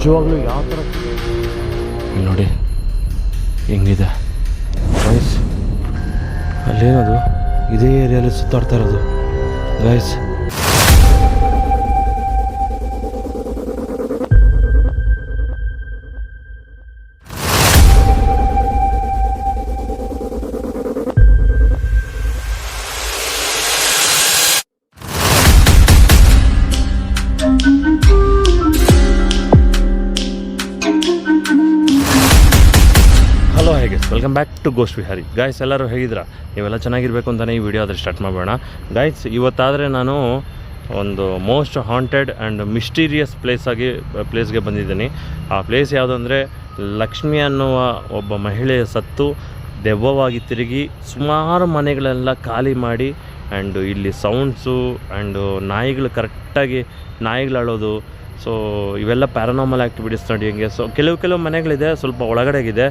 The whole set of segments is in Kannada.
ನಿಜವಾಗ್ಲೂ ಯಾವ ಥರ ನೋಡಿ ಹೆಂಗಿದೆ. ಗೈಸ್ ಅಲ್ಲೇನದು? ಇದೇ ಏರಿಯಲ್ಲಿ ಸುತ್ತಾಡ್ತಾ ಇರೋದು. Guys welcome back to ghost Vihari guys ಎಲ್ಲರೂ ಹೇಗಿದ್ದೀರಾ? ನೀವೆಲ್ಲ ಚೆನ್ನಾಗಿರಬೇಕು ಅಂತಲೇ ಈ ವಿಡಿಯೋ ಆದರೆ ಸ್ಟಾರ್ಟ್ ಮಾಡೋಣ ಗಾಯ್ಸ್ ಇವತ್ತಾದರೆ ನಾನು ಒಂದು most haunted and mysterious place ಆಗಿ ಪ್ಲೇಸ್ಗೆ ಬಂದಿದ್ದೀನಿ. ಆ ಪ್ಲೇಸ್ ಯಾವುದಂದರೆ ಲಕ್ಷ್ಮಿ ಅನ್ನುವ ಒಬ್ಬ ಮಹಿಳೆಯ ಸತ್ತು ದೆವ್ವವಾಗಿ ತಿರುಗಿ ಸುಮಾರು ಮನೆಗಳೆಲ್ಲ ಖಾಲಿ ಮಾಡಿ ಆ್ಯಂಡು ಇಲ್ಲಿ ಸೌಂಡ್ಸು ಆ್ಯಂಡು ನಾಯಿಗಳು ಕರೆಕ್ಟಾಗಿ ನಾಯಿಗಳು ಅಳೋದು ಸೊ ಇವೆಲ್ಲ ಪ್ಯಾರಾನಾಮಲ್ ಆ್ಯಕ್ಟಿವಿಟೀಸ್ ನಡೆಯೋಂಗೆ ಸೊ ಕೆಲವು ಕೆಲವು ಮನೆಗಳಿದೆ, ಸ್ವಲ್ಪ ಒಳಗಡೆಗಿದೆ.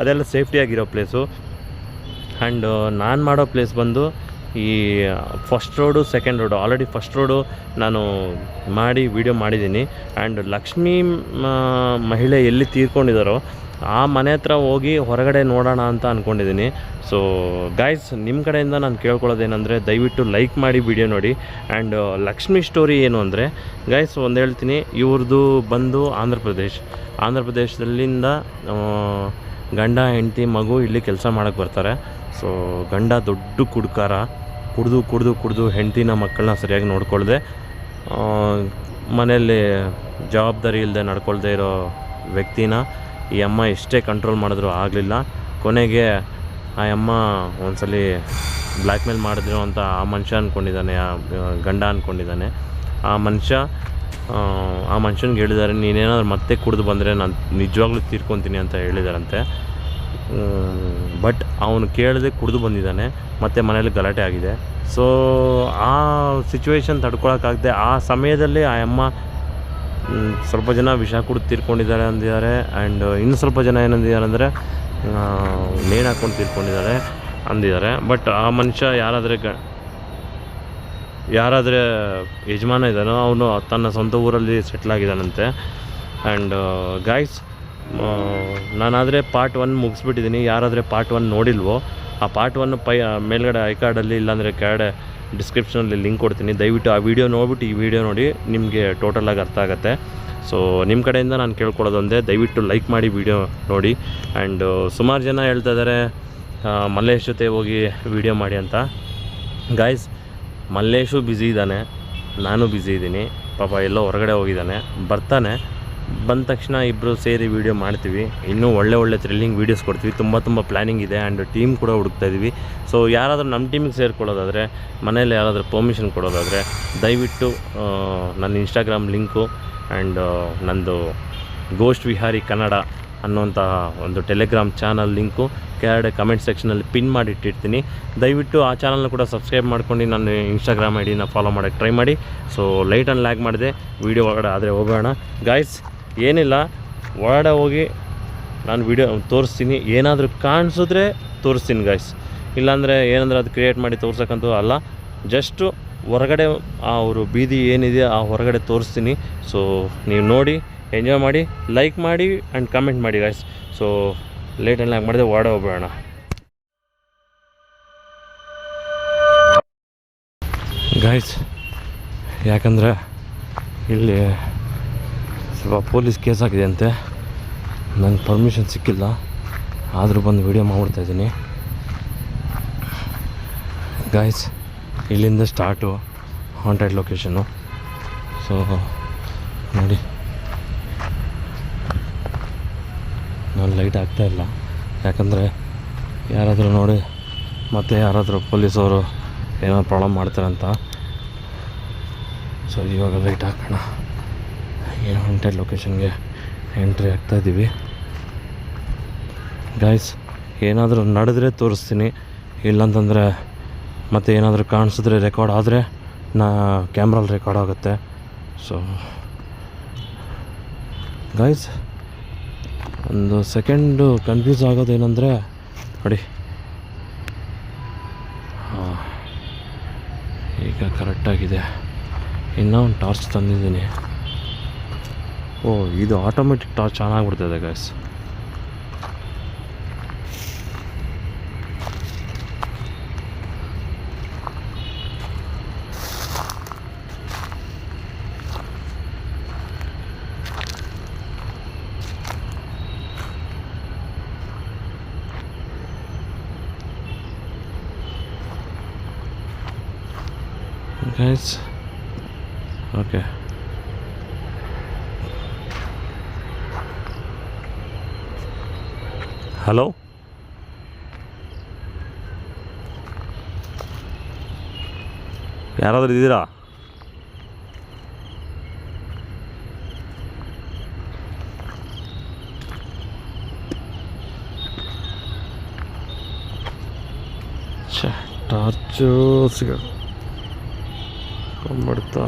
ಅದೆಲ್ಲ ಸೇಫ್ಟಿಯಾಗಿರೋ ಪ್ಲೇಸು ಆ್ಯಂಡ್ ನಾನು ಮಾಡೋ ಪ್ಲೇಸ್ ಬಂದು ಈ first road second road already first road ನಾನು ಮಾಡಿ ವಿಡಿಯೋ ಮಾಡಿದ್ದೀನಿ. ಆ್ಯಂಡ್ ಲಕ್ಷ್ಮೀ ಮಹಿಳೆ ಎಲ್ಲಿ ತೀರ್ಕೊಂಡಿದ್ದಾರೋ ಆ ಮನೆ ಹತ್ರ ಹೋಗಿ ಹೊರಗಡೆ ನೋಡೋಣ ಅಂತ ಅಂದ್ಕೊಂಡಿದ್ದೀನಿ ಸೊ ಗಾಯ್ಸ್ ನಿಮ್ಮ ಕಡೆಯಿಂದ ನಾನು ಕೇಳ್ಕೊಳ್ಳೋದೇನೆಂದರೆ ದಯವಿಟ್ಟು ಲೈಕ್ ಮಾಡಿ ವಿಡಿಯೋ ನೋಡಿ. ಆ್ಯಂಡ್ ಲಕ್ಷ್ಮಿ ಸ್ಟೋರಿ ಏನು ಅಂದರೆ ಗಾಯ್ಸ್ ಒಂದು ಹೇಳ್ತೀನಿ. ಇವ್ರದ್ದು ಬಂದು ಆಂಧ್ರ ಪ್ರದೇಶ್. ಆಂಧ್ರ ಪ್ರದೇಶದಲ್ಲಿಂದ ಗಂಡ, ಹೆಂಡತಿ, ಮಗು ಇಲ್ಲಿ ಕೆಲಸ ಮಾಡೋಕ್ಕೆ ಬರ್ತಾರೆ. ಸೊ ಗಂಡ ದೊಡ್ಡ ಕುಡ್ಕಾರ, ಕುಡಿದು ಕುಡಿದು ಕುಡಿದು ಹೆಂಡತಿನ ಮಕ್ಕಳನ್ನ ಸರಿಯಾಗಿ ನೋಡ್ಕೊಳ್ದೆ. ಮನೆಯಲ್ಲಿ ಜವಾಬ್ದಾರಿ ಇಲ್ಲದೆ ನಡ್ಕೊಳ್ದೆ ಇರೋ ವ್ಯಕ್ತಿನ ಈ ಅಮ್ಮ ಎಷ್ಟೇ ಕಂಟ್ರೋಲ್ ಮಾಡಿದ್ರು ಆಗಲಿಲ್ಲ. ಕೊನೆಗೆ ಆ ಅಮ್ಮ ಒಂದ್ಸಲಿ ಬ್ಲ್ಯಾಕ್ ಮೇಲ್ ಮಾಡಿದ್ರು ಅಂತ ಆ ಮನುಷ್ಯ ಅಂದ್ಕೊಂಡಿದ್ದಾನೆ ಆ ಗಂಡ ಅಂದ್ಕೊಂಡಿದ್ದಾನೆ ಆ ಮನುಷ್ಯ ಆ, ಮನುಷ್ಯನಿಗೆ ಹೇಳಿದ್ದಾರೆ ನೀನೇನಾದ್ರು ಮತ್ತೆ ಕುಡಿದು ಬಂದರೆ ನಾನು ನಿಜವಾಗ್ಲೂ ತೀರ್ಕೊತೀನಿ ಅಂತ ಹೇಳಿದಾರಂತೆ. ಬಟ್ ಅವನು ಕೇಳದೆ ಕುಡಿದು ಬಂದಿದ್ದಾನೆ ಮತ್ತು ಮನೇಲಿ ಗಲಾಟೆ ಆಗಿದೆ. ಸೊ ಆ ಸಿಚುವೇಶನ್ ತಡ್ಕೊಳಕ್ಕಾಗದೆ ಆ ಸಮಯದಲ್ಲಿ ಆ ಅಮ್ಮ ಸ್ವಲ್ಪ ಜನ ವಿಷ ಕುಡಿದು ತೀರ್ಕೊಂಡಿದ್ದಾರೆ ಅಂದಿದ್ದಾರೆ. ಆ್ಯಂಡ್ ಇನ್ನು ಸ್ವಲ್ಪ ಜನ ಏನಂದಿದ್ದಾರೆ ಅಂದರೆ ನೇಣು ಹಾಕ್ಕೊಂಡು ತೀರ್ಕೊಂಡಿದ್ದಾರೆ ಅಂದಿದ್ದಾರೆ. ಬಟ್ ಆ ಮನುಷ್ಯ ಯಾರಾದರೆ ಗ, ಯಾರಾದರೆ ಯಜಮಾನ ಇದ್ದಾನೋ ಅವನು ತನ್ನ ಸ್ವಂತ ಊರಲ್ಲಿ ಸೆಟ್ಲ್ ಆಗಿದ್ದಾನಂತೆ. ಆ್ಯಂಡ್ ಗಾಯ್ಸ್ ನಾನಾದರೆ ಪಾರ್ಟ್ ಒನ್ ಮುಗಿಸ್ಬಿಟ್ಟಿದ್ದೀನಿ ಯಾರಾದರೆ ಪಾರ್ಟ್ ಒನ್ ನೋಡಿಲ್ವೋ, ಆ ಪಾರ್ಟ್ ಒನ್ ಪೈ ಮೇಲ್ಗಡೆ ಐ ಕಾರ್ಡಲ್ಲಿ ಇಲ್ಲಾಂದರೆ ಕೆಳಗಡೆ ಡಿಸ್ಕ್ರಿಪ್ಷನಲ್ಲಿ ಲಿಂಕ್ ಕೊಡ್ತೀನಿ. ದಯವಿಟ್ಟು ಆ ವಿಡಿಯೋ ನೋಡ್ಬಿಟ್ಟು ಈ ವಿಡಿಯೋ ನೋಡಿ, ನಿಮಗೆ ಟೋಟಲಾಗಿ ಅರ್ಥ ಆಗುತ್ತೆ. ಸೊ ನಿಮ್ಮ ಕಡೆಯಿಂದ ನಾನು ಕೇಳ್ಕೊಳ್ಳೋದೊಂದೇ, ದಯವಿಟ್ಟು ಲೈಕ್ ಮಾಡಿ ವಿಡಿಯೋ ನೋಡಿ. ಆ್ಯಂಡ್ ಸುಮಾರು ಜನ ಹೇಳ್ತಾ ಇದ್ದಾರೆ ಮಲ್ಲೇಶ್ ಜೊತೆ ಹೋಗಿ ವಿಡಿಯೋ ಮಾಡಿ ಅಂತ. ಗಾಯ್ಸ್ ಮಲ್ಲೇಶು ಬ್ಯುಸಿ ಇದ್ದಾನೆ. ನಾನು ಬ್ಯುಸಿ ಇದ್ದೀನಿ. ಪಾಪ ಎಲ್ಲೋ ಹೊರಗಡೆ ಹೋಗಿದ್ದಾನೆ. ಬರ್ತಾನೆ. ಬಂದ ತಕ್ಷಣ ಇಬ್ಬರು ಸೇರಿ ವೀಡಿಯೋ ಮಾಡ್ತೀವಿ. ಇನ್ನೂ ಒಳ್ಳೆ ಒಳ್ಳೆ ಥ್ರಿಲ್ಲಿಂಗ್ ವೀಡಿಯೋಸ್ ಕೊಡ್ತೀವಿ. ತುಂಬ ತುಂಬ ಪ್ಲ್ಯಾನಿಂಗ್ ಇದೆ ಆ್ಯಂಡ್ ಟೀಮ್ ಕೂಡ ಹುಡುಕ್ತಾ ಇದ್ದೀವಿ ಸೊ ಯಾರಾದರೂ ನಮ್ಮ ಟೀಮಿಗೆ ಸೇರ್ಕೊಳ್ಳೋದಾದರೆ ಮನೇಲಿ ಯಾರಾದರೂ ಪರ್ಮಿಷನ್ ಕೊಡೋದಾದರೆ, ದಯವಿಟ್ಟು ನನ್ನ ಇನ್ಸ್ಟಾಗ್ರಾಮ್ ಲಿಂಕು ಆ್ಯಂಡ್ ನಂದು ಗೋಸ್ಟ್ ವಿಹಾರಿ ಕನ್ನಡ ಅನ್ನುವಂತಹ ಒಂದು ಟೆಲಿಗ್ರಾಮ್ ಚಾನಲ್ ಲಿಂಕು ಕೆಳಗಡೆ ಕಮೆಂಟ್ ಸೆಕ್ಷನಲ್ಲಿ ಪಿನ್ ಮಾಡಿ ಇಟ್ಟಿರ್ತೀನಿ. ದಯವಿಟ್ಟು ಆ ಚಾನಲ್ನ ಕೂಡ ಸಬ್ಸ್ಕ್ರೈಬ್ ಮಾಡ್ಕೊಂಡು ನಾನು ಇನ್ಸ್ಟಾಗ್ರಾಮ್ ಐ ಡಿನ ಫಾಲೋ ಮಾಡೋಕ್ಕೆ ಟ್ರೈ ಮಾಡಿ. ಸೊ ಲೈಟ್ ಆ್ಯಂಡ್ ಲ್ಯಾಗ್ ಮಾಡಿದೆ ವೀಡಿಯೋ ಒಳಗಡೆ ಆದರೆ ಹೋಗೋಣ. ಗಾಯ್ಸ್ ಏನಿಲ್ಲ, ಒಳಗಡೆ ಹೋಗಿ ನಾನು ವಿಡಿಯೋ ತೋರಿಸ್ತೀನಿ. ಏನಾದರೂ ಕಾಣಿಸಿದ್ರೆ ತೋರಿಸ್ತೀನಿ ಗಾಯ್ಸ್ ಇಲ್ಲಾಂದರೆ ಏನಂದ್ರೆ ಅದು ಕ್ರಿಯೇಟ್ ಮಾಡಿ ತೋರ್ಸೋಕ್ಕಂತೂ ಅಲ್ಲ. ಜಸ್ಟು ಹೊರಗಡೆ, ಆ ಅವರು ಬೀದಿ ಏನಿದೆ ಆ ಹೊರಗಡೆ ತೋರಿಸ್ತೀನಿ. ಸೊ ನೀವು ನೋಡಿ ಎಂಜಾಯ್ ಮಾಡಿ ಲೈಕ್ ಮಾಡಿ ಆ್ಯಂಡ್ ಕಮೆಂಟ್ ಮಾಡಿ guys so late and lag ಮಾಡಿದೆ ವಾಡ ಹೋಗ್ಬೇಡ ಗಾಯ್ಸ್ ಯಾಕಂದರೆ ಇಲ್ಲಿ ಸ್ವಲ್ಪ ಪೊಲೀಸ್ ಕೇಸ್ ಆಗಿದೆ ಅಂತೆ. ನನಗೆ ಪರ್ಮಿಷನ್ ಸಿಕ್ಕಿಲ್ಲ. ಆದರೂ ಬಂದು ವಿಡಿಯೋ ಮಾಡ್ಬಿಡ್ತಾಯಿದ್ದೀನಿ ಗಾಯ್ಸ್ ಇಲ್ಲಿಂದ ಸ್ಟಾರ್ಟು ಹಾಂಟೆಡ್ ಲೊಕೇಶನ್ನು ಸೊ ನೋಡಿ. ನಾನು ಲೈಟ್ ಆಗ್ತಾ ಇಲ್ಲ. ಯಾಕಂದರೆ ಯಾರಾದರೂ ನೋಡಿ, ಮತ್ತೆ ಯಾರಾದರೂ ಪೊಲೀಸವರು ಏನೋ ಪ್ರಾಬ್ಲಮ್ ಮಾಡ್ತಾರಂತ. ಸೊ ಇವಾಗ ಲೈಟ್ ಹಾಕೋಣ. ಏನು ಹಾಂಟೆಡ್ ಲೊಕೇಶನ್ಗೆ ಎಂಟ್ರಿ ಆಗ್ತಾ ಇದ್ದೀವಿ ಗಾಯ್ಸ್ ಏನಾದರೂ ನಡೆದ್ರೆ ತೋರಿಸ್ತೀನಿ. ಇಲ್ಲಂತಂದರೆ ಮತ್ತು ಏನಾದರೂ ಕಾಣಿಸಿದ್ರೆ ರೆಕಾರ್ಡ್ ಆದರೆ ನಾ ಕ್ಯಾಮ್ರಲ್ಲಿ ರೆಕಾರ್ಡ್ ಆಗುತ್ತೆ. ಸೊ ಗಾಯ್ಸ್ ಒಂದು ಸೆಕೆಂಡು ಕನ್ಫ್ಯೂಸ್ ಆಗೋದೇನೆಂದರೆ ನೋಡಿ. ಹಾಂ ಈಗ ಕರೆಕ್ಟಾಗಿದೆ ಇನ್ನೂ ಒಂದು ಟಾರ್ಚ್ ತಂದಿದ್ದೀನಿ. ಓ ಇದು ಆಟೋಮೆಟಿಕ್ ಟಾರ್ಚ್ ಆನ್ ಆಗಿಬಿಡ್ತದೆ ಗೈಸ್ guys. Okay. ಹಲೋ ಯಾರಾದರೂ ಇದ್ದೀರಾ? ಛೆ ಟಾರ್ಚು ಸಿಗ ಕೊಂಡ್ಬಿಡ್ತಾ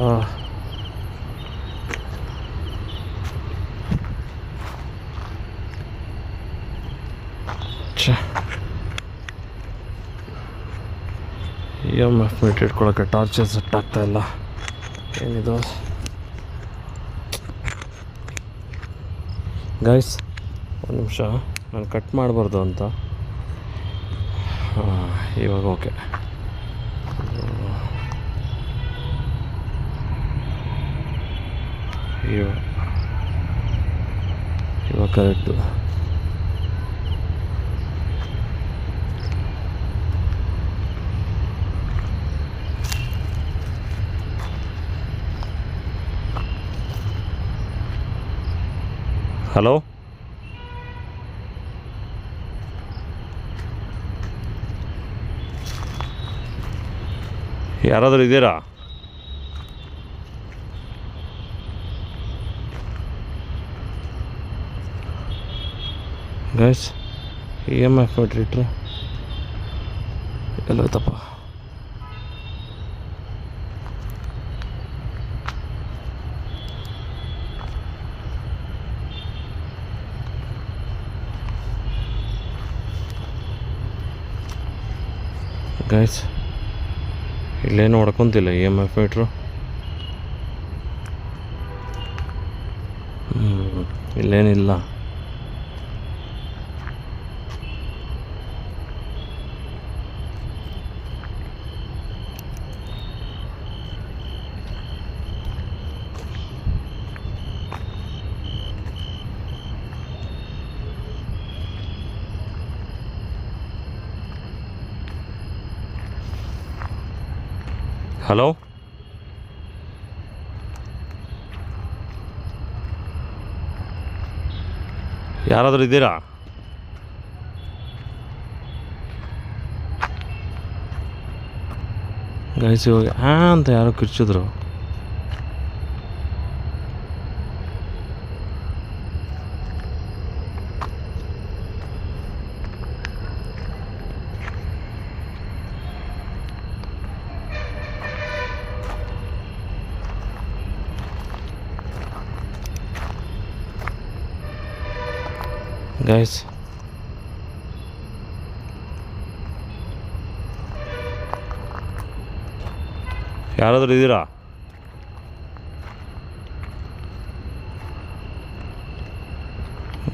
ಇ ಎಂ ಎಫ್ ಮೀಟ್ ಇಟ್ಕೊಳ್ಳೋಕ್ಕೆ ಟಾರ್ಚರ್ ಸೆಟ್ ಆಗ್ತಾ ಇಲ್ಲ. ಏನಿದು? ಗೈಸ್ ಒಂದು ನಿಮಿಷ, ನಾನು ಕಟ್ ಮಾಡಬಾರ್ದು ಅಂತ. ಇವಾಗ ಓಕೆ ಇವಾಗ ಕರೆಕ್ಟು. ಹಲೋ? ಯಾರಾದರೂ ಇದ್ದೀರಾ? ಗೈಸ್ ಇ ಎಂ ಎಫ್ ಇಟ್ರೆ ಎಲ್ಲೋಯ್ತಪ್ಪ ಗೈಸ್ ಇಲ್ಲೇನು ಹೊಡ್ಕೊಂತಿಲ್ಲ ಇ ಎಂ ಎಫ್ ಮೀಟ್ರು ಇಲ್ಲೇನಿಲ್ಲ. ಹಲೋ? ಯಾರಾದರೂ ಇದ್ದೀರಾ? ಗೈಸ್ ಇವಾಗ ಹಾಂ ಅಂತ ಯಾರೋ ಕಿರ್ಚಿದ್ರು. ಗೈಸ್ ಯಾರಾದರೂ ಇದ್ದೀರಾ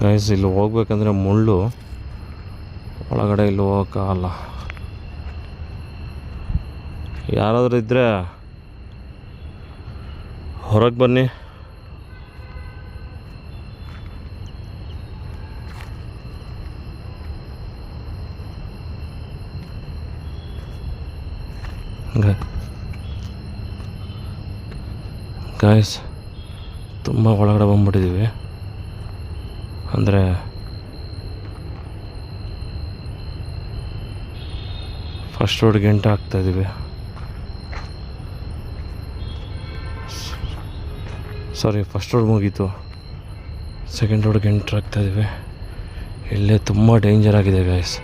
ಗೈಸ್ ಇಲ್ಲಿ ಹೋಗ್ಬೇಕಂದ್ರೆ ಮುಳ್ಳು ಒಳಗಡೆ ಇಲ್ಲಿ ಹೋಗೋಕ್ಕಾಗಲ್ಲ ಯಾರಾದರೂ ಇದ್ದರೆ ಹೊರಗೆ ಬನ್ನಿ. ಗಾಯ್ಸ್ ತುಂಬ ಒಳಗಡೆ ಬಂದ್ಬಿಟ್ಟಿದ್ದೀವಿ ಅಂದರೆ ಫಸ್ಟ್ ರೋಡ್ ಎಂಟು ಆಗ್ತಾಯಿದ್ದೀವಿ ಸಾರಿ ಫಸ್ಟ್ ರೋಡ್ ಮುಗೀತು. ಸೆಕೆಂಡ್ ರೋಡ್ಗೆ ಎಂಟ್ರ್ ಆಗ್ತಾಯಿದ್ದೀವಿ ಇಲ್ಲೇ ತುಂಬ ಡೇಂಜರ್ ಆಗಿದೆ ಗಾಯಸ್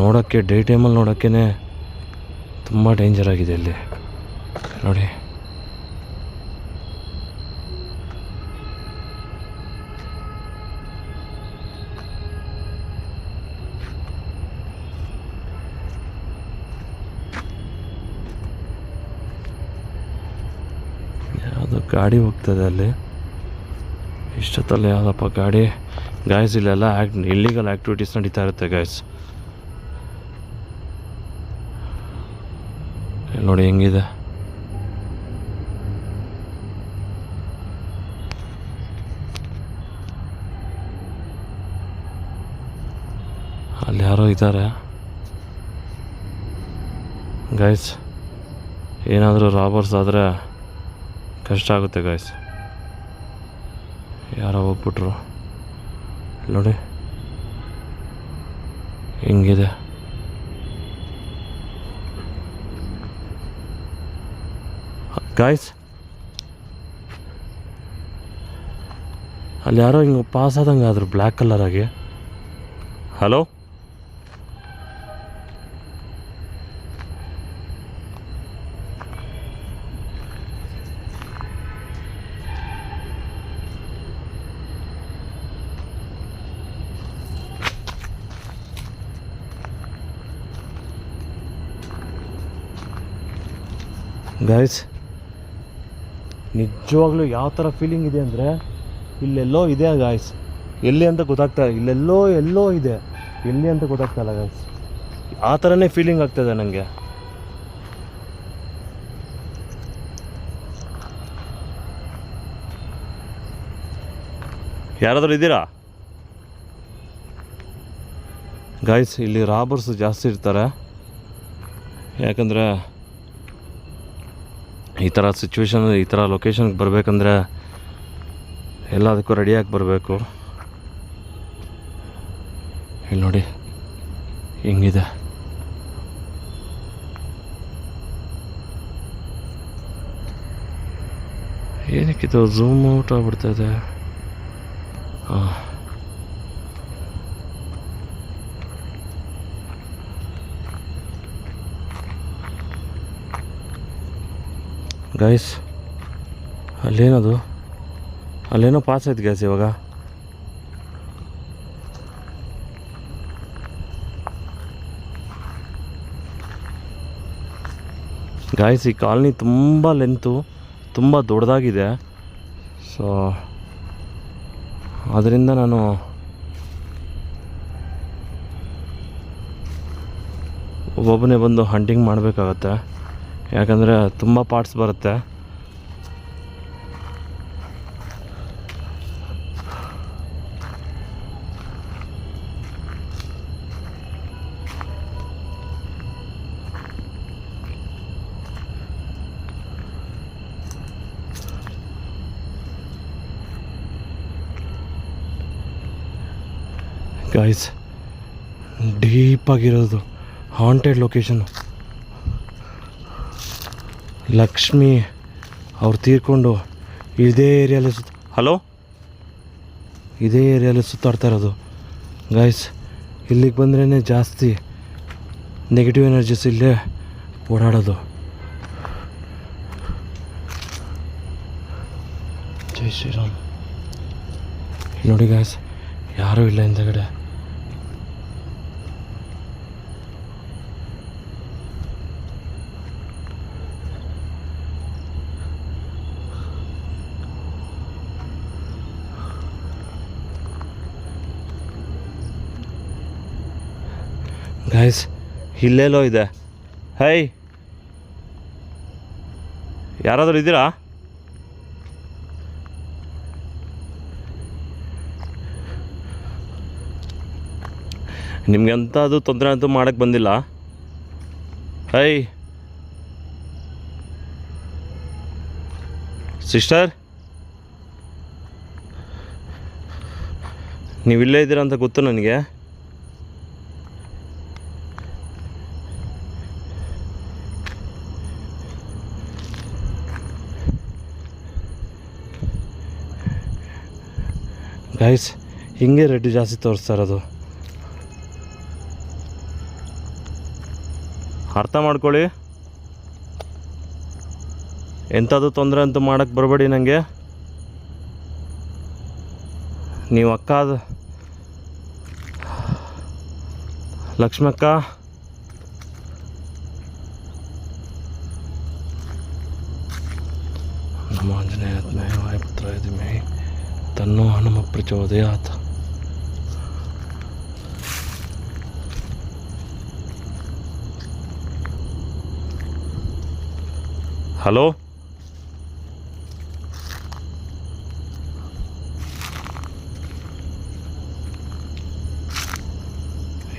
ನೋಡೋಕ್ಕೆ ಡೇ ಟೈಮಲ್ಲಿ ನೋಡೋಕ್ಕೇ ತುಂಬ ಡೇಂಜರ್ ಆಗಿದೆ ಇಲ್ಲಿ. ನೋಡಿ. ಗಾಡಿ ಹೋಗ್ತದೆ ಅಲ್ಲಿ. ಇಷ್ಟೊತ್ತಲ್ಲಿ ಯಾವುದಪ್ಪ ಗಾಡಿ? ಗಾಯ್ಸ್ ಇಲ್ಲೆಲ್ಲ ಆ್ಯಕ್ಟ್ ಇಲ್ಲಿಗಲ್ ಆ್ಯಕ್ಟಿವಿಟೀಸ್ ನಡೀತಾ ಇರುತ್ತೆ ಗಾಯ್ಸ್ ನೋಡಿ ಹೆಂಗಿದೆ. ಅಲ್ಲಿ ಯಾರೋ ಇದ್ದಾರೆ. ಗೈಸ್ ಏನಾದರೂ ರಾಬರ್ಸ್ ಆದರೆ ಕಷ್ಟ ಆಗುತ್ತೆ ಗಾಯ್ಸ್ ಯಾರೋ ಹೋಗ್ಬಿಟ್ರು ನೋಡಿ. ಹಿಂಗಿದೆ. ಗಾಯ್ಸ್ ಅಲ್ಲಿ ಯಾರೋ ಹಿಂಗೆ ಪಾಸ್ ಆದಂಗೆ ಆದರು ಬ್ಲ್ಯಾಕ್ ಕಲರಾಗಿ ಹಲೋ ಗಾಯ್ಸ್ ನಿಜವಾಗ್ಲೂ ಯಾವ ಥರ ಫೀಲಿಂಗ್ ಇದೆ ಅಂದರೆ ಇಲ್ಲೆಲ್ಲೋ ಇದೆ ಗಾಯ್ಸ್ ಎಲ್ಲಿ ಅಂತ ಗೊತ್ತಾಗ್ತಾ ಇಲ್ಲ. ಇಲ್ಲೆಲ್ಲೋ, ಎಲ್ಲೋ ಇದೆ. ಎಲ್ಲಿ ಅಂತ ಗೊತ್ತಾಗ್ತಾ ಇಲ್ಲ ಗಾಯ್ಸ್ ಆ ಥರನೇ ಫೀಲಿಂಗ್ ಆಗ್ತದೆ ನನಗೆ ಯಾರಾದರೂ ಇದ್ದೀರಾ? ಗಾಯ್ಸ್ ಇಲ್ಲಿ ರಾಬರ್ಸ್ ಜಾಸ್ತಿ ಇರ್ತಾರೆ. ಯಾಕಂದರೆ ಈ ಥರ ಸಿಚುವೇಶನ್ ಈ ಥರ ಲೊಕೇಶನ್ಗೆ ಬರಬೇಕಂದ್ರೆ ಎಲ್ಲದಕ್ಕೂ ರೆಡಿಯಾಗಿ ಬರಬೇಕು. ಇಲ್ಲಿ ನೋಡಿ, ಹಿಂಗಿದೆ. ಏನಕ್ಕಿದು ಝೂಮ್ ಔಟ್ ಆಗ್ಬಿಡ್ತಾ ಇದೆ? ಹಾಂ ಗೈಸ್ ಅಲ್ಲೇನದು? ಅಲ್ಲೇನೋ ಪಾಸ್ ಆಯ್ತು ಗ್ಯಾಸ್ ಇವಾಗ. ಗಾಯ್ಸ್ ಈ ಕಾಲನಿ ತುಂಬ ಲೆಂತು ತುಂಬ ದೊಡ್ಡದಾಗಿದೆ. ಸೊ ಅದರಿಂದ ನಾನು ಒಬ್ಬೊಬ್ಬನೇ ಬಂದು ಹಂಟಿಂಗ್ ಮಾಡಬೇಕಾಗತ್ತೆ. ಯಾಕಂದರೆ ತುಂಬ ಪಾರ್ಟ್ಸ್ ಬರುತ್ತೆ. ಗಾಯ್ಸ್ ಡೀಪಾಗಿರೋದು ಹಾಂಟೆಡ್ ಲೊಕೇಶನ್ ಲಕ್ಷ್ಮಿ ಅವ್ರು ತೀರ್ಕೊಂಡು ಇದೇ ಏರಿಯಲ್ಲಿ ಸುತ್ತ ಹಲೋ? ಇದೇ ಏರಿಯಲ್ಲಿ ಸುತ್ತಾಡ್ತಾ ಇರೋದು. ಗಾಯ್ಸ್ ಇಲ್ಲಿಗೆ ಬಂದ್ರೇ ಜಾಸ್ತಿ ನೆಗೆಟಿವ್ ಎನರ್ಜೀಸ್ ಇಲ್ಲೇ ಓಡಾಡೋದು. ಜೈ ಶ್ರೀರಾಮ್. ನೋಡಿ ಗಾಯ್ಸ್ ಯಾರೂ ಇಲ್ಲ ಹಿಂದಗಡೆ. ಗಾಯ್ಸ್ ಇಲ್ಲೆಲ್ಲೋ ಇದೆ. ಹೈ ಯಾರಾದರೂ ಇದ್ದೀರಾ? ನಿಮ್ಗೆ ಅಂತ ಅದು ತೊಂದರೆ ಅಂತೂ ಮಾಡೋಕ್ಕೆ ಬಂದಿಲ್ಲ. ಹೈ ಸಿಸ್ಟರ್ ನೀವು ಇಲ್ಲೇ ಇದ್ದೀರಾ ಅಂತ ಗೊತ್ತು ನನಗೆ. ಗೈಸ್ ಹಿಂಗೆ ರೆಡ್ ಜಾಸ್ತಿ ತೋರಿಸ್ತಾ ಇರೋದು. ಅರ್ಥ ಮಾಡ್ಕೊಳ್ಳಿ. ಎಂಥದ್ದು ತೊಂದರೆ ಅಂತೂ ಮಾಡೋಕ್ಕೆ ಬರಬೇಡಿ ನನಗೆ ನೀವು ಅಕ್ಕ, ಲಕ್ಷ್ಮಕ್ಕ ನಮ್ಮ ಆಂಜನೇಯ ವಾಯುಪುತ್ರ ಧೀಮಹಿ ತನ್ನೋ ಹನುಮ ಪ್ರಚೋದಯಾತ್ ಹಲೋ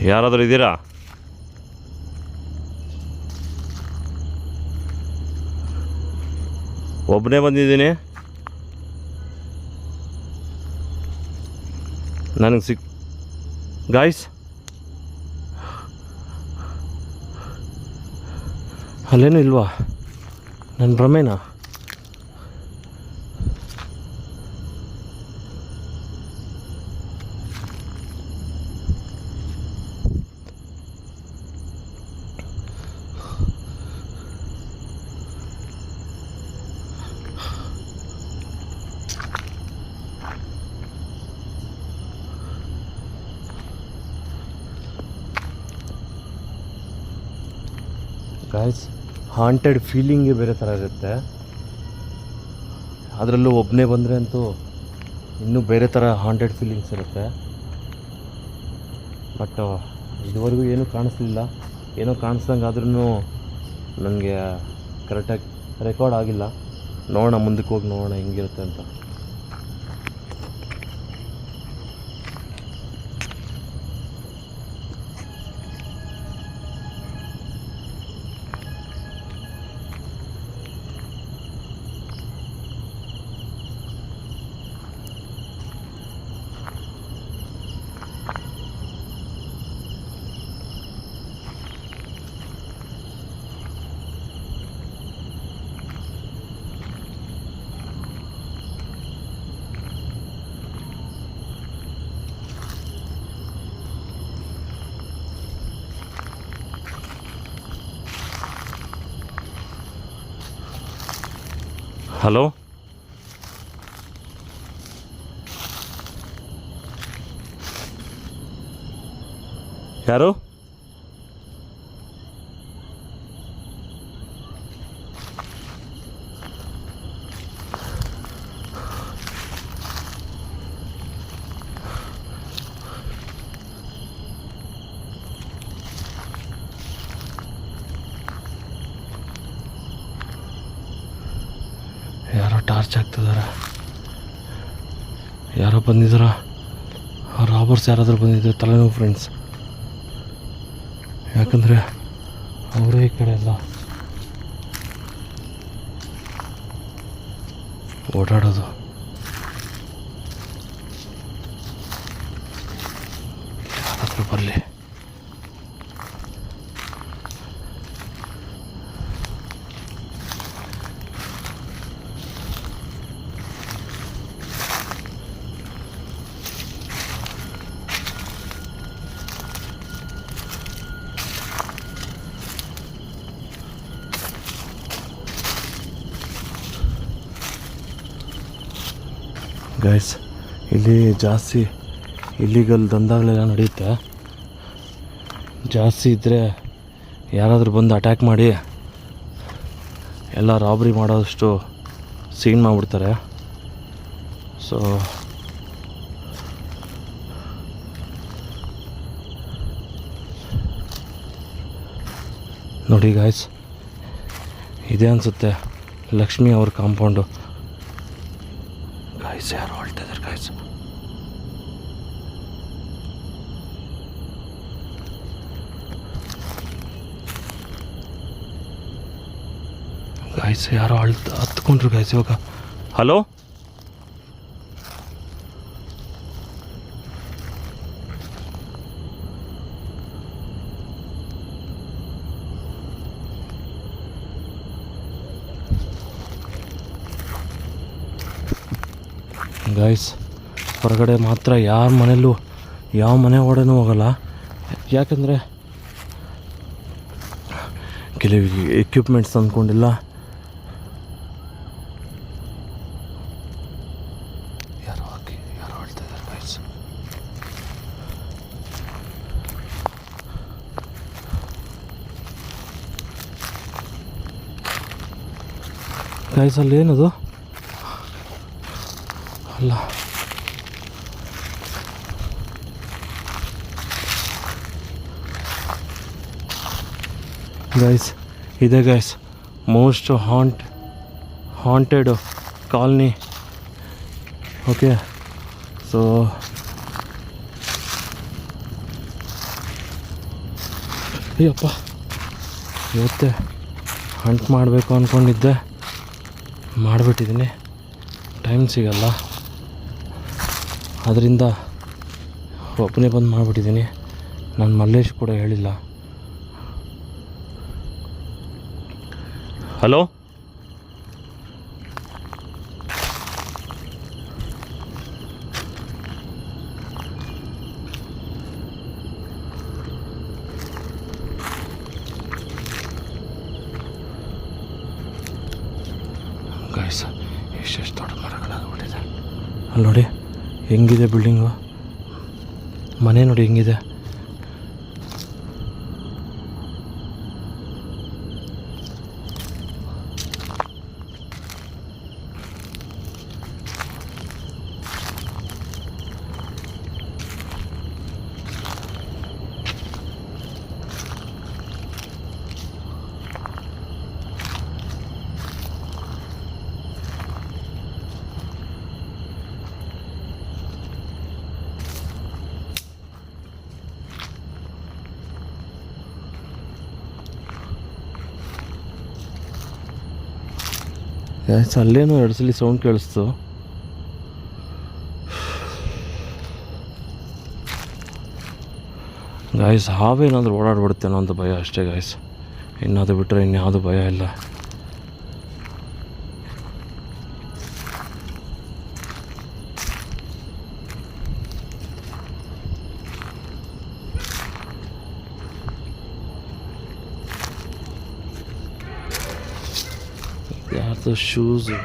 ಯಾರಾದರೂ ಇದ್ದೀರಾ? ಒಬ್ಬನೇ ಬಂದಿದ್ದೀನಿ. ನನಗೆ ಸಿಕ್ ಗಾಯ್ಸ್ ಅಲ್ಲೇನು ಇಲ್ವಾ? ನನ್ನ ಭ್ರಮೇನಾ ಗಾಯ್ಸ್ ಹಾಂಟೆಡ್ ಫೀಲಿಂಗೇ ಬೇರೆ ಥರ ಇರುತ್ತೆ. ಅದರಲ್ಲೂ ಒಬ್ಬನೇ ಬಂದರೆ ಅಂತೂ ಇನ್ನೂ ಬೇರೆ ಥರ ಹಾಂಟೆಡ್ ಫೀಲಿಂಗ್ಸ್ ಇರುತ್ತೆ. ಬಟ್ ಇದುವರೆಗೂ ಏನೂ ಕಾಣಿಸ್ಲಿಲ್ಲ. ಏನೋ ಕಾಣಿಸ್ದಂಗೆ ಆದ್ರೂ ನನಗೆ ಕರೆಕ್ಟಾಗಿ ರೆಕಾರ್ಡ್ ಆಗಿಲ್ಲ. ನೋಡೋಣ, ಮುಂದಕ್ಕೆ ಹೋಗಿ ನೋಡೋಣ ಹೆಂಗಿರುತ್ತೆ ಅಂತ. ಹಲೋ ಯಾರು ಯಾರೋ ಟಾರ್ಚ್ ಆಗ್ತಿದಾರ ಯಾರೋ ಬಂದಿದಾರ ರಾಬರ್ಸ್ ಯಾರಾದರೂ ಬಂದಿದ್ದಾರೆ ತಲೆನೋವು ಫ್ರೆಂಡ್ಸ್ ಯಾಕಂದರೆ ಅವರೇ ಈ ಕಡೆ ಎಲ್ಲ ಓಡಾಡೋದು ಯಾರಾದರೂ ಬರಲಿ ಗೈಸ್ ಇಲ್ಲಿ ಜಾಸ್ತಿ ಇಲ್ಲಿಗಲ್ ದಂಧಗಳೆಲ್ಲ ನಡೆಯುತ್ತೆ. ಜಾಸ್ತಿ ಇದ್ದರೆ ಯಾರಾದರೂ ಬಂದು ಅಟ್ಯಾಕ್ ಮಾಡಿ, ಎಲ್ಲ ರಾಬ್ರಿ ಮಾಡೋದಷ್ಟು ಸೀನ್ ಮಾಡಿಬಿಡ್ತಾರೆ. ಸೊ ನೋಡಿ ಗಾಯ್ಸ್ ಇದೆ ಅನಿಸುತ್ತೆ ಲಕ್ಷ್ಮಿ ಅವ್ರ ಕಾಂಪೌಂಡು ಗಾಯ್ಸ್ ಯಾರು ಹೊಳ್ತಾ ಇದ್ದಾರೆ ಗಾಯ್ಸ್ ಗಾಯ್ಸ್ ಯಾರೋ ಅಳ್ ಹತ್ಕೊಂಡ್ರು ಗಾಯ್ಸ್ ಇವಾಗ. ಹಲೋ ಗಾಯ್ಸ್ ಹೊರಗಡೆ ಮಾತ್ರ ಯಾರ ಮನೆಯಲ್ಲೂ ಯಾವ ಮನೆ ಒಡೆನೂ ಹೋಗಲ್ಲ. ಯಾಕಂದರೆ ಕೆಲವು ಎಕ್ವಿಪ್ಮೆಂಟ್ಸ್ ತಂದ್ಕೊಂಡಿಲ್ಲ. ಗೈಸ್ ಅಲ್ಲಿ ಏನದು? ಅಲ್ಲ. ಗೈಸ್ ಇದೆ guys most haunt haunted colony okay so Ayyappa. ಇವತ್ತೆ ಹಂಟ್ ಮಾಡಬೇಕು ಅಂದ್ಕೊಂಡಿದ್ದೆ ಮಾಡಿಬಿಟ್ಟಿದ್ದೀನಿ. ಟೈಮ್ ಸಿಗಲ್ಲ. ಅದರಿಂದ ಒಬ್ಬನೇ ಬಂದು ಮಾಡಿಬಿಟ್ಟಿದ್ದೀನಿ. ನಾನು ಮಲ್ಲೇಶ್ ಕೂಡ ಹೇಳಿಲ್ಲ. ಹಲೋ ಗಾಯ್ಸ್ ಎಷ್ಟೆಷ್ಟು ದೊಡ್ಡ ಮರಗಳಾಗ್ಬಿಟ್ಟಿದೆ ಅಲ್ಲಿ ನೋಡಿ ಹೆಂಗಿದೆ ಬಿಲ್ಡಿಂಗು ಮನೆ ನೋಡಿ ಹೆಂಗಿದೆ. ಗಾಯ್ಸ್ ಅಲ್ಲೇನೋ ಎರಡು ಸಲ ಸೌಂಡ್ ಕೇಳಿಸ್ತು. ಗಾಯ್ಸ್ ಹಾವೇನಾದರೂ ಓಡಾಡ್ಬಿಡುತ್ತೇನೋ ಅಂತ ಭಯ ಅಷ್ಟೇ ಗಾಯ್ಸ್ ಇನ್ನಾದು ಬಿಟ್ಟರೆ ಇನ್ಯಾವುದು ಭಯ ಇಲ್ಲ. ಯಾರ್ದು ಶೂಸು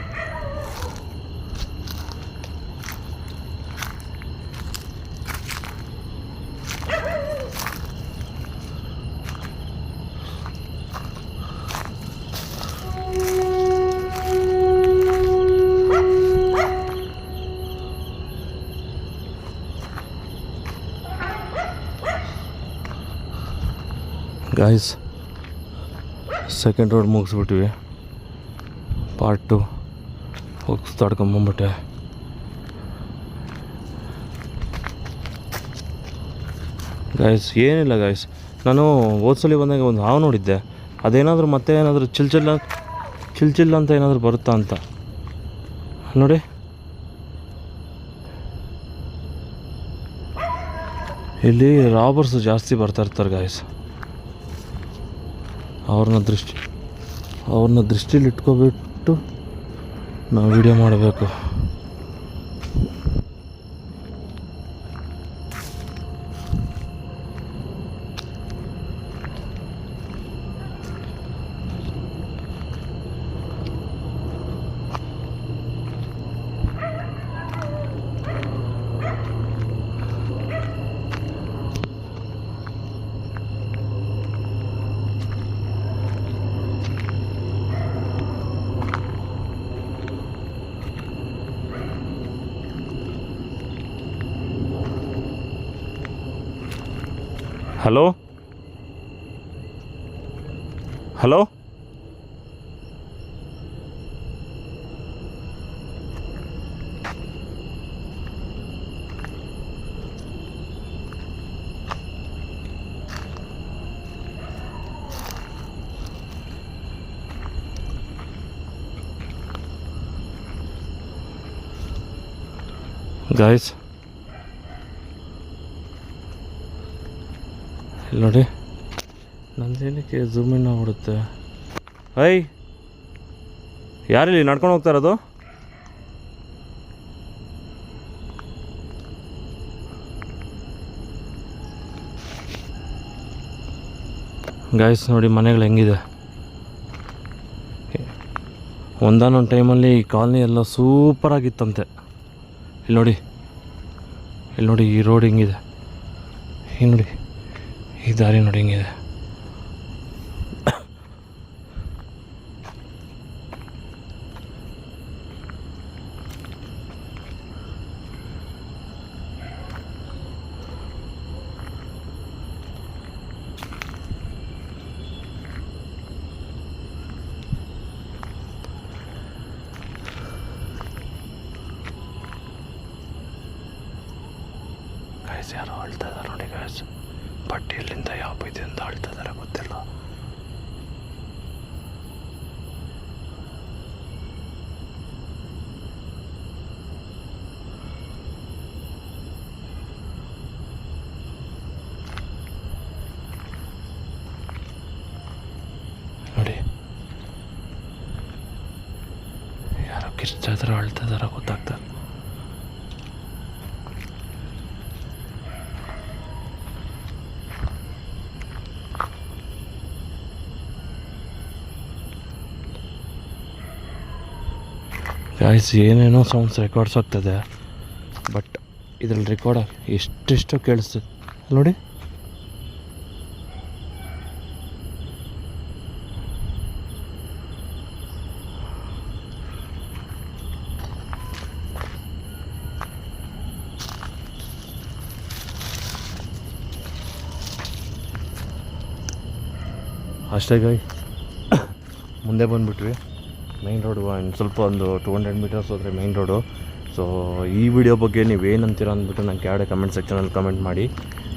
ಗಾಯ್ಸ್ ಸೆಕೆಂಡ್ ರೋಡ್ ಮುಗಿಸ್ಬಿಟ್ವಿ ಪಾರ್ಟ್ ಟು ಹೋಗಿ ತಡ್ಕೊಂಬಂಬಿಟ್ಟೆ ಗಾಯ್ಸ್ ಏನಿಲ್ಲ ಗಾಯ್ಸ್ ನಾನು ಓದ್ಸಲಿ ಬಂದಾಗ ಒಂದು ಹಾವು ನೋಡಿದ್ದೆ. ಅದೇನಾದರೂ ಮತ್ತೆ ಏನಾದರೂ ಚಿಲ್ ಚಿಲ್ಲ ಚಿಲ್ ಚಿಲ್ ಅಂತ ಏನಾದರೂ ಬರುತ್ತಾ ಅಂತ. ನೋಡಿ. ಇಲ್ಲಿ ರಾಬರ್ಸ್ ಜಾಸ್ತಿ ಬರ್ತಾ ಇರ್ತಾರೆ ಗಾಯ್ಸ್ ಅವ್ರನ್ನ ದೃಷ್ಟಿ ಅವ್ರನ್ನ ದೃಷ್ಟಿಲಿ ಇಟ್ಕೊಬಿಟ್ಟು ನಾವು ವಿಡಿಯೋ ಮಾಡಬೇಕು ಹಲೋ ಹಲೋ ಗಾಯ್ಸ್ ಇಲ್ಲಿ ನೋಡಿ. ನಂದೇನಕ್ಕೆ ಝೂಮ್ ಇನ್ ಆಗ್ಬಿಡುತ್ತೆ? ಐ ಯಾರಿಲ್ಲಿ ನಡ್ಕೊಂಡು ಹೋಗ್ತಾ ಇರೋದು? ಗಾಯ್ಸ್ ನೋಡಿ ಮನೆಗಳು ಹೆಂಗಿದೆ. ಒಂದಾನೊಂದು ಟೈಮಲ್ಲಿ ಈ ಕಾಲನಿ ಎಲ್ಲ ಸೂಪರಾಗಿತ್ತಂತೆ ಇಲ್ಲಿ ನೋಡಿ. ಇಲ್ಲಿ ನೋಡಿ ಈ ರೋಡ್ ಹಿಂಗಿದೆ. ಈ ನೋಡಿ ಈ ದಾರಿ ನೋಡಿ ಹಿಂಗಿದೆ ಗಾಯ್ಸ್ ಯಾರೋ ಅಳ್ತಾ ಇದ್ದಾರೆ ನೋಡಿ ಗಾಯ್ಸ್ ಬಟ್ ಎಲ್ಲಿಂದ ಯಾವ ಬೈದಿಂದ ಅಳ್ತಾ ಇದ್ದಾರೆ ಗೊತ್ತಿಲ್ಲ ನೋಡಿ ಗೊತ್ತಾಗ್ತದೆ ಅಳ್ತಾ ಗೊತ್ತಾಗ್ತದೆ. ಗಾಯ್ಸ್ ಏನೇನೋ ಸೌಂಡ್ಸ್ ರೆಕಾರ್ಡ್ಸ್ ಆಗ್ತದೆ ಬಟ್ ಇದ್ರಲ್ಲಿ ರೆಕಾರ್ಡ್ ಎಷ್ಟೆಷ್ಟೋ ಕೇಳಿಸ್ತದೆ ನೋಡಿ ಅಷ್ಟೇ ಗಾಯ್ ಮುಂದೆ ಬಂದುಬಿಟ್ವಿ. ಮೈನ್ ರೋಡು ಇನ್ನು ಸ್ವಲ್ಪ ಒಂದು ಟೂ ಹಂಡ್ರೆಡ್ ಮೀಟರ್ಸ್ ಹೋದರೆ ಮೈನ್ ರೋಡು ಸೊ ಈ ವಿಡಿಯೋ ಬಗ್ಗೆ ನೀವು ಏನಂತೀರ ಅಂದ್ಬಿಟ್ಟು ನಂಗೆ ಕೆಳಗಡೆ ಕಮೆಂಟ್ ಸೆಕ್ಷನಲ್ಲಿ ಕಮೆಂಟ್ ಮಾಡಿ.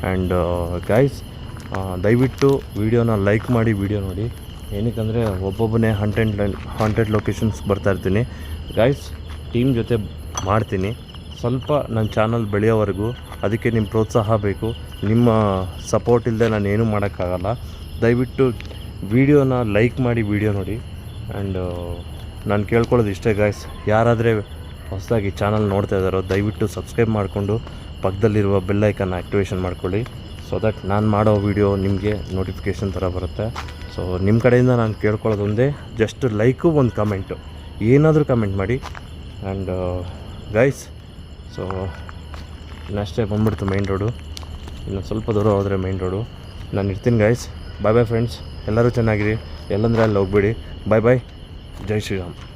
ಆ್ಯಂಡ್ ಗಾಯ್ಸ್ ದಯವಿಟ್ಟು ವಿಡಿಯೋನ ಲೈಕ್ ಮಾಡಿ ವಿಡಿಯೋ ನೋಡಿ. ಏನಕ್ಕಂದರೆ ಒಬ್ಬೊಬ್ಬನೇ ಹಂಡ್ರೆಡ್ ಹಂಡ್ರೆಡ್ ಲೊಕೇಶನ್ಸ್ ಬರ್ತಾಯಿರ್ತೀನಿ ಗಾಯ್ಸ್ ಟೀಮ್ ಜೊತೆ ಮಾಡ್ತೀನಿ. ಸ್ವಲ್ಪ ನನ್ನ ಚಾನಲ್ ಬೆಳೆಯೋವರೆಗೂ ಅದಕ್ಕೆ ನಿಮ್ಮ ಪ್ರೋತ್ಸಾಹ ಬೇಕು. ನಿಮ್ಮ ಸಪೋರ್ಟ್ ಇಲ್ಲದೆ ನಾನು ಏನೂ ಮಾಡೋಕ್ಕಾಗಲ್ಲ. ದಯವಿಟ್ಟು ವಿಡಿಯೋನ ಲೈಕ್ ಮಾಡಿ ವಿಡಿಯೋ ನೋಡಿ. ಆ್ಯಂಡ್ ನಾನು ಕೇಳ್ಕೊಳ್ಳೋದು ಇಷ್ಟೇ ಗಾಯ್ಸ್ ಯಾರಾದರೆ ಹೊಸದಾಗಿ ಚಾನಲ್ ನೋಡ್ತಾ ಇದ್ದಾರೋ ದಯವಿಟ್ಟು ಸಬ್ಸ್ಕ್ರೈಬ್ ಮಾಡಿಕೊಂಡು ಪಕ್ಕದಲ್ಲಿರುವ ಬೆಲ್ ಆ್ಯಕ್ಟಿವೇಷನ್ ಮಾಡ್ಕೊಳ್ಳಿ. ಸೊ ದಟ್ ನಾನು ಮಾಡೋ ವಿಡಿಯೋ ನಿಮಗೆ ನೋಟಿಫಿಕೇಷನ್ ಥರ ಬರುತ್ತೆ. ಸೊ ನಿಮ್ಮ ಕಡೆಯಿಂದ ನಾನು ಕೇಳ್ಕೊಳ್ಳೋದು ಒಂದೇ ಜಸ್ಟ್ ಲೈಕು ಒಂದು ಕಮೆಂಟು ಏನಾದರೂ ಕಮೆಂಟ್ ಮಾಡಿ. ಆ್ಯಂಡ್ ಗೈಸ್ ಸೊ ಇನ್ನಷ್ಟೇ ಬಂದ್ಬಿಡ್ತು ಮೈನ್ ರೋಡು ಇನ್ನು ಸ್ವಲ್ಪ ದೂರ ಹೋದರೆ ಮೈನ್ ರೋಡು ನಾನು ಇರ್ತೀನಿ ಗೈಸ್ ಬಾಯ್ ಬಾಯ್ ಫ್ರೆಂಡ್ಸ್ ಎಲ್ಲರೂ ಚೆನ್ನಾಗಿರಿ. ಎಲ್ಲಂದ್ರೆ ಅಲ್ಲಿ ಹೋಗ್ಬೇಡಿ. ಬಾಯ್ ಬಾಯ್ ಜೈ ಶ್ರೀರಾಮ್.